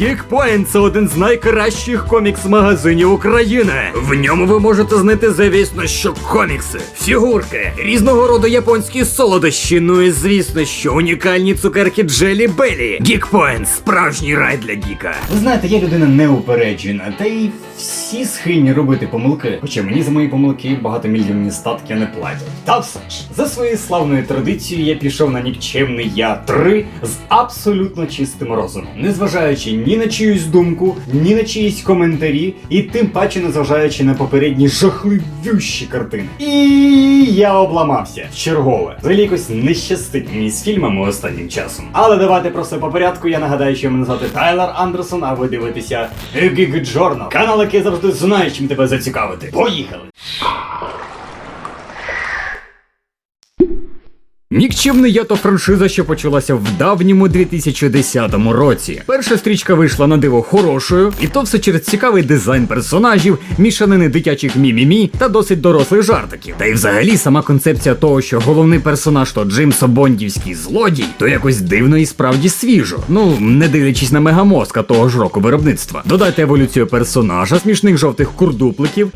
Geekpoint – це один з найкращих комікс-магазинів України. В ньому ви можете знайти, звісно, що комікси, фігурки, різного роду японські солодощі, ну і звісно, що унікальні цукерки Джелі Белі. Geekpoint – справжній рай для гіка. Ви знаєте, я людина неупереджена, та й всі схильні робити помилки. Хоча мені за мої помилки багатомільйонні статки не платять. Та все ж, за своєю славною традицією я пішов на нікчемний я 3 з абсолютно чистим розумом, незважаючи ні на чиюсь думку, ні на чиїсь коментарі, і тим паче незважаючи на попередні жахливющі картини. І я обламався чергове. Взагалі якось не щастить мені з фільмами останнім часом. Але давайте про все по порядку. Я нагадаю, що мене звати Тайлер Андерсон, а ви дивитеся Geek Journal. Канал, який завжди знає, чим тебе зацікавити. Поїхали! Нікчемний я то франшиза, що почалася в давньому 2010 році. Перша стрічка вийшла на диво хорошою, і то все через цікавий дизайн персонажів, мішанини дитячих мімімі та досить дорослих жартиків. Та й взагалі сама концепція того, що головний персонаж то Джимсо Бондівський злодій, то якось дивно і справді свіжо. Ну, не дивлячись на мегамозка того ж року виробництва. Додайте еволюцію персонажа, смішних жовтих курдупликів.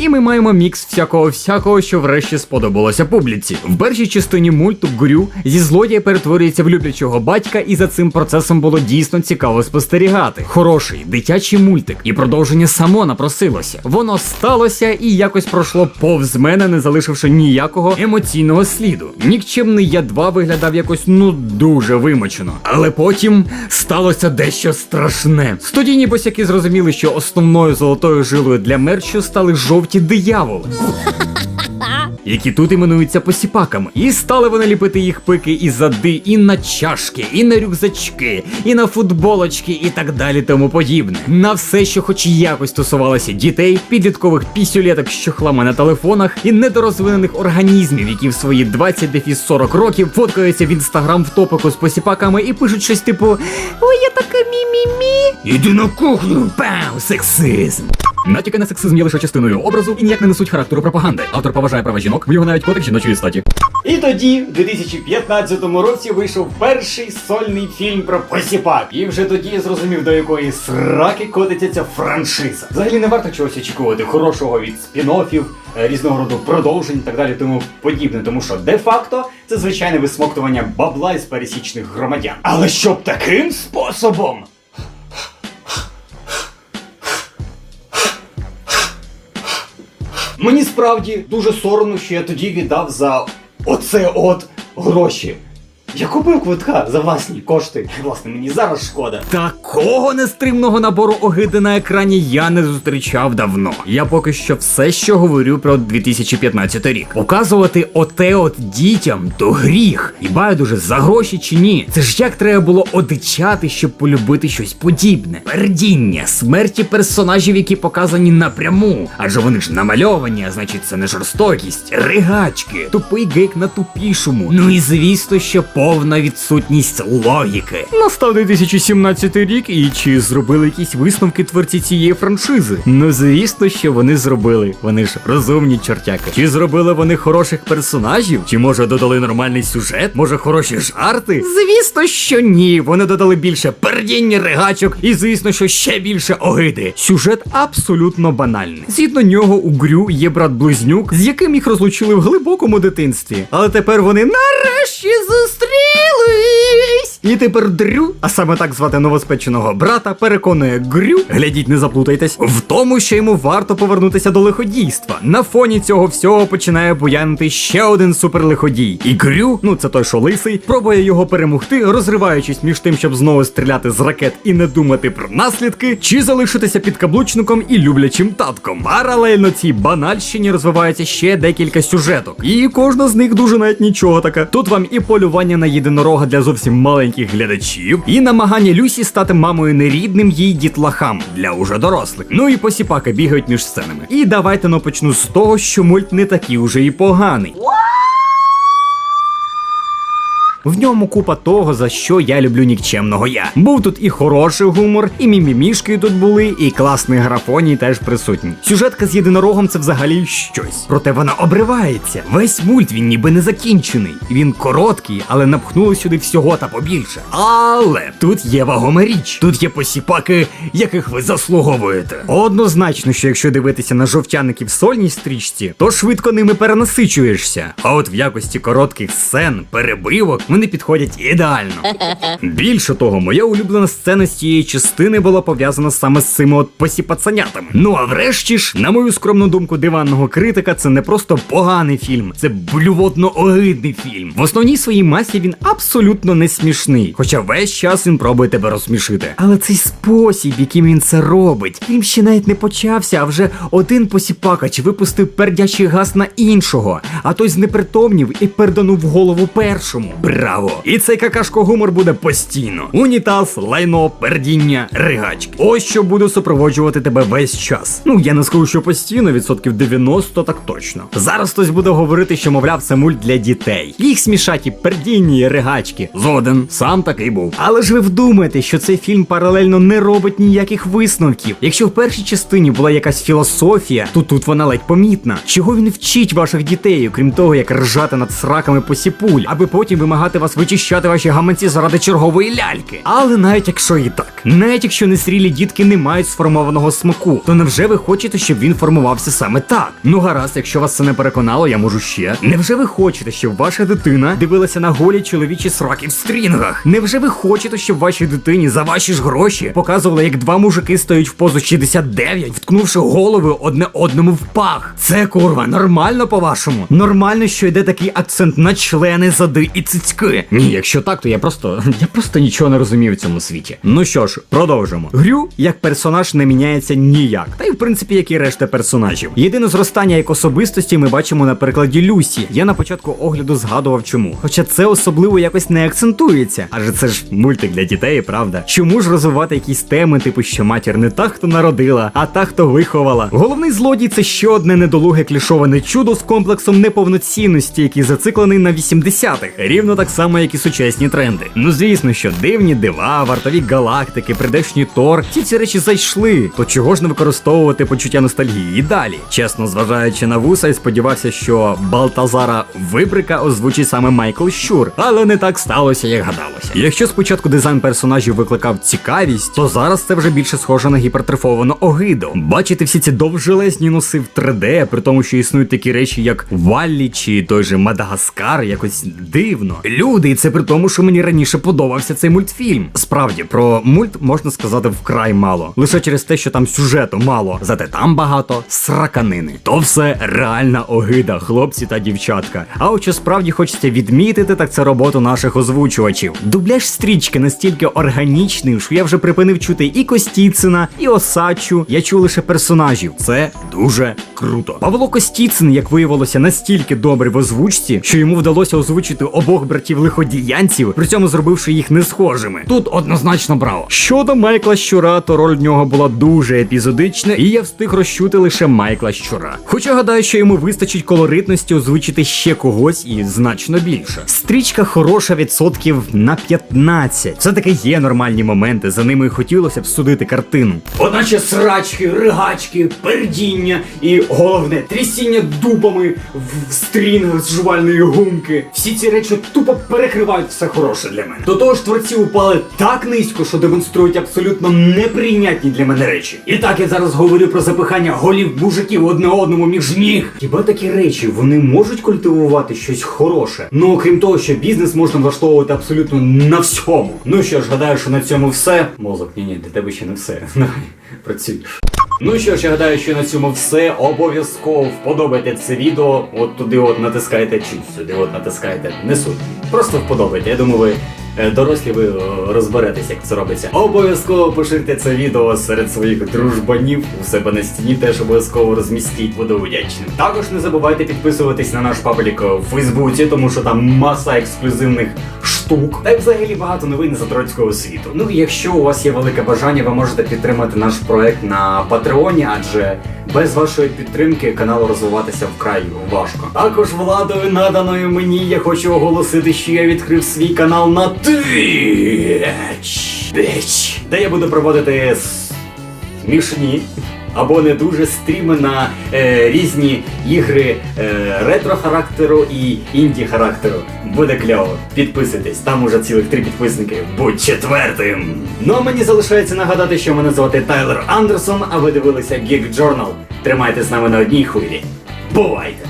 І ми маємо мікс всякого всякого, що врешті сподобалося публіці. В першій частині мульту Грю зі злодія перетворюється в люблячого батька, і за цим процесом було дійсно цікаво спостерігати. Хороший дитячий мультик, і продовження само напросилося. Воно сталося і якось пройшло повз мене, не залишивши ніякого емоційного сліду. Нікчемний я 2 виглядав якось ну дуже вимочено. Але потім сталося дещо страшне. Студійні босяки зрозуміли, що основною золотою жилою для мерчу стали жовті дияволи. Які тут іменуються посіпаками, і стали вони ліпити їх пики і зади, і на чашки, і на рюкзачки, і на футболочки, і так далі, тому подібне. На все, що хоч якось стосувалося дітей, підліткових пісюлеток з чохлами на телефонах і недорозвинених організмів, які в свої 20 дефіс 40 років фоткаються в інстаграм в топику з посіпаками і пишуть щось типу Ой, я така мі-мі-мі. Іди на кухню! Пау, сексизм! Натяки на сексизм є лише частиною образу і ніяк не несуть характеру пропаганди. Автор поважає права жінок, в нього навіть котик жіночої статі. І тоді, в 2015 році, вийшов перший сольний фільм про посіпак. І вже тоді я зрозумів, до якої сраки котиться ця франшиза. Взагалі не варто чогось очікувати хорошого від спін-оффів, е, різного роду продовжень і так далі, тому подібне, тому що де-факто це звичайне висмоктування бабла із пересічних громадян. Але щоб таким способом. Мені справді дуже соромно, що я тоді віддав за оце от гроші. Я купив квитка за власні кошти. Власне, мені зараз шкода. Такого нестримного набору огиди на екрані я не зустрічав давно. Я поки що все, що говорю про 2015 рік. Показувати оте от дітям то гріх. І байдуже за гроші чи ні. Це ж як треба було одичати, щоб полюбити щось подібне. Пердіння, смерті персонажів, які показані напряму. Адже вони ж намальовані, а значить це не жорстокість, ригачки, тупий гейк на тупішому. Ну і звісно, що повна відсутність логіки. Настав 2017 рік, і чи зробили якісь висновки творці цієї франшизи? Ну звісно, що вони зробили. Вони ж розумні чортяки. Чи зробили вони хороших персонажів? Чи може додали нормальний сюжет? Може хороші жарти? Звісно, що ні. Вони додали більше пердіння ригачок, і звісно, що ще більше огиди. Сюжет абсолютно банальний. Згідно нього у Грю є брат близнюк, з яким їх розлучили в глибокому дитинстві. Але тепер вони нарешті зустрілись. І тепер Дрю, а саме так звати новоспеченого брата, переконує Грю, глядіть, не заплутайтесь, в тому, що йому варто повернутися до лиходійства. На фоні цього всього починає буянити ще один суперлиходій. І Грю, ну це той, що лисий, пробує його перемогти, розриваючись між тим, щоб знову стріляти з ракет і не думати про наслідки, чи залишитися підкаблучником і люблячим татком. Паралельно цій банальщині розвивається ще декілька сюжеток, і кожна з них дуже навіть нічого така. Тут вам і полювання на єдинорога для зовсім маленьких глядачів, і намагання Люсі стати мамою нерідним їй дітлахам для уже дорослих. Ну і посіпаки бігають між сценами. І давайте ну почну з того, що мульт не такий уже і поганий. В ньому купа того, за що я люблю нікчемного я. Був тут і хороший гумор, і мімімішки тут були, і класний графоній теж присутній. Сюжетка з єдинорогом це взагалі щось. Проте вона обривається. Весь мульт він ніби не закінчений. Він короткий, але напхнули сюди всього та побільше. Але тут є вагома річ. Тут є посіпаки, яких ви заслуговуєте. Однозначно, що якщо дивитися на жовтяників в сольній стрічці, то швидко ними перенасичуєшся. А от в якості коротких сцен, перебивок, вони підходять ідеально. Більше того, моя улюблена сцена з цієї частини була пов'язана саме з цими от посіпацанятами. Ну а врешті ж, на мою скромну думку диванного критика, це не просто поганий фільм, це блювотно огидний фільм. В основній своїй масі він абсолютно не смішний, хоча весь час він пробує тебе розсмішити. Але цей спосіб, яким він це робить, фільм ще навіть не почався, а вже один посіпакач випустив пердячий газ на іншого, а той знепритомнів і перданув голову першому. Браво! І цей какашко гумор буде постійно. Унітаз, лайно, пердіння, ригачки. Ось що буде супроводжувати тебе весь час. Ну я не скажу, що постійно, відсотків 90 так точно. Зараз хтось буде говорити, що мовляв, це мульт для дітей. Їх смішаті пердінні ригачки. Згоден, сам такий був. Але ж ви вдумаєте, що цей фільм паралельно не робить ніяких висновків. Якщо в першій частині була якась філософія, то тут вона ледь помітна. Чого він вчить ваших дітей, окрім того, як ржати над сраками посіпуль, аби потім вимагати вас вичищати ваші гаманці заради чергової ляльки. Але навіть якщо і так, навіть якщо несрілі дітки не мають сформованого смаку, то невже ви хочете, щоб він формувався саме так? Ну гаразд, якщо вас це не переконало, я можу ще. Невже ви хочете, щоб ваша дитина дивилася на голі чоловічі сраки в стрінгах? Невже ви хочете, щоб вашій дитині за ваші ж гроші показували, як два мужики стоять в позу 69, вткнувши голови одне одному в пах? Це курва, нормально по-вашому? Нормально, що йде такий акцент на члени, зади і цицьки. Ні, якщо так, то я просто я просто нічого не розумію в цьому світі. Ну що ж, продовжимо. Грю як персонаж не міняється ніяк, та й в принципі, як і решта персонажів. Єдине зростання як особистості ми бачимо на прикладі Люсі. Я на початку огляду згадував чому. Хоча це особливо якось не акцентується, адже це ж мультик для дітей, правда. Чому ж розвивати якісь теми, типу, що матір не та, хто народила, а та, хто виховала. Головний злодій це ще одне недолуге клішоване чудо з комплексом неповноцінності, який зациклений на 80-х, рівно так само, як і сучасні тренди. Ну звісно, що дивні дива, вартові галактики, придешній Тор, ці ці речі зайшли. То чого ж не використовувати почуття ностальгії і далі? Чесно, зважаючи на вуса, і сподівався, що Балтазара Вибрика озвучить саме Майкл Щур, але не так сталося, як гадалося. Якщо спочатку дизайн персонажів викликав цікавість, то зараз це вже більше схоже на гіпертрофовану огиду. Бачити всі ці довжелезні носи в 3D, при тому, що існують такі речі, як Валлі чи той же Мадагаскар, якось дивно. Люди, і це при тому, що мені раніше подобався цей мультфільм. Справді, про мульт можна сказати вкрай мало. Лише через те, що там сюжету мало, зате там багато сраканини. То все реальна огида, хлопці та дівчатка. А от що справді хочеться відмітити, так це роботу наших озвучувачів. Дубляж стрічки настільки органічний, що я вже припинив чути і Костіцина, і Осачу. Я чув лише персонажів. Це дуже круто. Павло Костіцин, як виявилося, настільки добрий в озвучці, що йому вдалося озвучити обох братів лиходіянців, при цьому зробивши їх не схожими. Тут однозначно браво. Щодо Майкла Щура, то роль в нього була дуже епізодична, і я встиг розчути лише Майкла Щура. Хоча гадаю, що йому вистачить колоритності озвучити ще когось і значно більше. Стрічка хороша відсотків на 15. Все таки є нормальні моменти, за ними і хотілося б судити картину. Одначе срачки, ригачки, пердіння і головне трясіння дубами в стрінгах з жувальної гумки. Всі ці речі тупо перекривають все хороше для мене. До того ж, творці упали так низько, що демонструють абсолютно неприйнятні для мене речі. І так я зараз говорю про запихання голів мужиків одне одному між ніг. Хіба такі речі вони можуть культивувати щось хороше? Ну окрім того, що бізнес можна влаштовувати абсолютно на всьому. Ну що ж, гадаю, що на цьому все. Мозок, ні, ні, для тебе ще не все. Працюєш. Ну що ж, я гадаю, що на цьому все. Обов'язково вподобайте це відео. От туди от натискайте, чи сюди от натискайте. Не суть. Просто вподобайте. Я думаю, ви е, дорослі ви е, розберетесь, як це робиться. Обов'язково поширте це відео серед своїх дружбанів. У себе на стіні теж обов'язково розмістіть, буду вдячним. Також не забувайте підписуватись на наш паблік у Фейсбуці, тому що там маса ексклюзивних штук. Та й взагалі багато новин з Атродського світу. Ну і якщо у вас є велике бажання, ви можете підтримати наш проект на Патреоні, адже без вашої підтримки каналу розвиватися вкрай важко. Також владою наданою мені я хочу оголосити, що я відкрив свій канал на Twitch, де я буду проводити смішні або не дуже стріми на е, різні ігри е, ретро характеру і інді характеру. Буде кльово. Підписуйтесь, там уже цілих три підписники. Будь четвертим. Ну а мені залишається нагадати, що мене звати Тайлер Андерсон, а ви дивилися Geek Journal. Тримайте з нами на одній хвилі. Бувайте!